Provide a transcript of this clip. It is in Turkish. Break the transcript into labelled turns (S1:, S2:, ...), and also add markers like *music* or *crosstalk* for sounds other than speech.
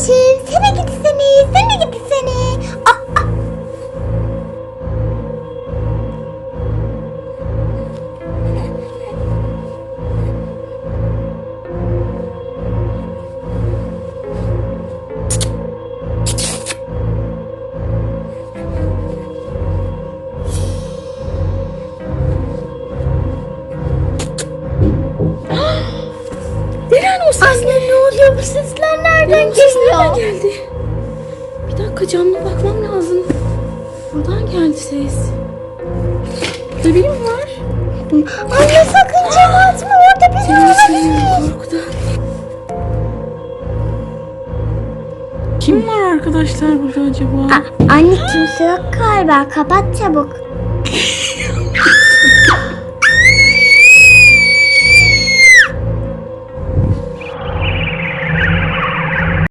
S1: Yeşil sen de gitsene sen de gitsene. Ah, ah.
S2: Anne ne oluyor bu sesler nereden
S1: geliyor?
S2: Geliyor?
S1: geldi? Bir dakika camına bakmam lazım. Buradan geldi ses. Burada biri mi var?
S2: Anne sakın cam atma orada biri olabilir.
S1: korkudan. Kim var arkadaşlar burada acaba?
S2: A- anne kimse yok galiba kapat çabuk. *laughs*